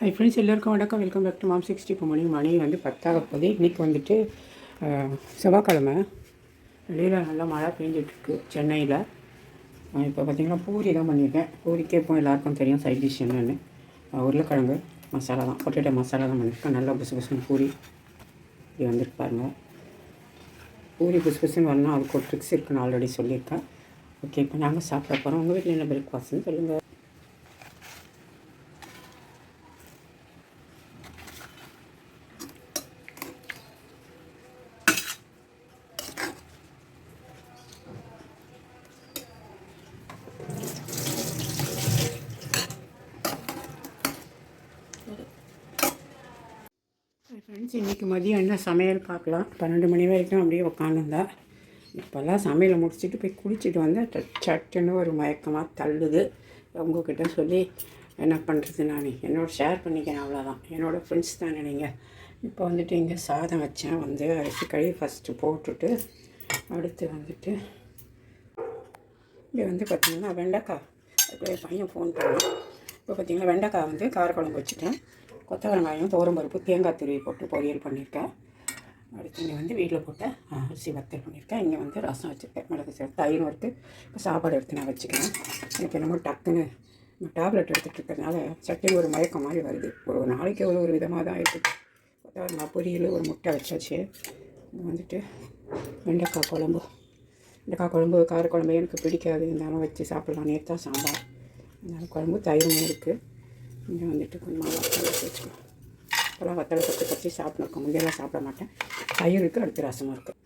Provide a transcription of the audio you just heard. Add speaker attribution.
Speaker 1: High friends எல்லாருக்கும் வணக்கம். Welcome back to mom sixty இப்போ மணி மணி வந்து பத்தாக போகுது. இன்றைக்கி வந்துட்டு செவ்வாய்க்கிழமை. வெளியில் நல்லா மழை பெஞ்சிட்ருக்கு சென்னையில். இப்போ பார்த்திங்கன்னா பூரி தான் பண்ணியிருக்கேன். பூரிக்கே இப்போ எல்லாருக்கும் தெரியும் சைட் டிஷ் என்னென்னு. உருளைக்கிழங்கு மசாலா தான். பொட்டேட்டோ மசாலா தான் பண்ணியிருக்கேன். நல்லா புசு புசுன்னு பூரி. இப்படி வந்துட்டு பாருங்கள் பூரி புசு புசுன்னு வரணும் அதுக்கு ஒரு ட்ரிக்ஸ் இருக்குன்னு ஆல்ரெடி சொல்லியிருக்கேன். ஓகே இப்போ நாங்கள் சாப்பிட போகிறோம் உங்கள் வீட்டில் என்ன பிரேக்ஃபாஸ்ட்னு சொல்லுங்கள் ஃப்ரெண்ட்ஸ் இன்றைக்கி மதியம் என்ன சமையல் பார்க்கலாம். பன்னெண்டு மணி வரைக்கும் அப்படியே உக்காந்துருந்தேன் இப்போல்லாம் சமையலை முடிச்சுட்டு போய் குளிச்சுட்டு வந்து சட்டுன்னு ஒரு மயக்கமாக தள்ளுது. உங்ககிட்ட சொல்லி என்ன பண்ணுறது நான்? என்னோட ஷேர் பண்ணிக்கிறேன் அவ்வளோதான் என்னோடய ஃப்ரெண்ட்ஸ் தானே நீங்கள் இப்போ வந்துட்டு இங்கே சாதம் வச்சேன். வந்து அரிசி கழுவி ஃபஸ்ட்டு போட்டுட்டு அடுத்து வந்துட்டு இங்கே வந்து பார்த்திங்கன்னா வெண்டைக்காய். பையன் ஃபோன் பண்ணான். இப்போ பார்த்திங்கன்னா வெண்டைக்காய் வந்து காரக்குழம்பு வச்சுட்டேன். கொத்த வெங்காயம் பருப்பு தேங்காய் துருவி போட்டு பொரியல் பண்ணியிருக்கேன். அடுத்து இங்கே வந்து வீட்டில் போட்ட அரிசி வத்தல் பண்ணியிருக்கேன். இங்கே வந்து ரசம் வச்சுருக்கேன். மிளகு சேர்த்து தயிர் இருக்குது இப்போ சாப்பாடு எடுத்து நான் வச்சுக்கிறேன். எனக்கு என்னமோ டக்குன்னு டேப்லெட் எடுத்துகிட்டு இருக்கிறதுனால சட்டி ஒரு மயக்கம் மாதிரி வருது. ஒரு நாளைக்கு ஒரு ஒரு விதமாக தான் இருக்குது கொத்தவரங்காய் பொரியல் ஒரு முட்டை வச்சாச்சு. வந்துட்டு வெண்டைக்காய் குழம்பு. வெண்டைக்காய் குழம்பு காரக்குழம்பு எனக்கு பிடிக்காது. இருந்தாலும் வச்சு சாப்பிட்லாம். நேற்று தான் சாம்பார். அதனால் குழம்பு தயிரும் இருக்குது இங்கே வந்துட்டு கொஞ்சமாக வத்தலை வச்சு வச்சுக்கலாம் இப்போலாம் வத்தலை பற்றி பற்றி சாப்பிட்ருக்கோம் முந்தையெல்லாம் சாப்பிட மாட்டேன். தயிர் இருக்குது அடுத்து ரசமும் இருக்குது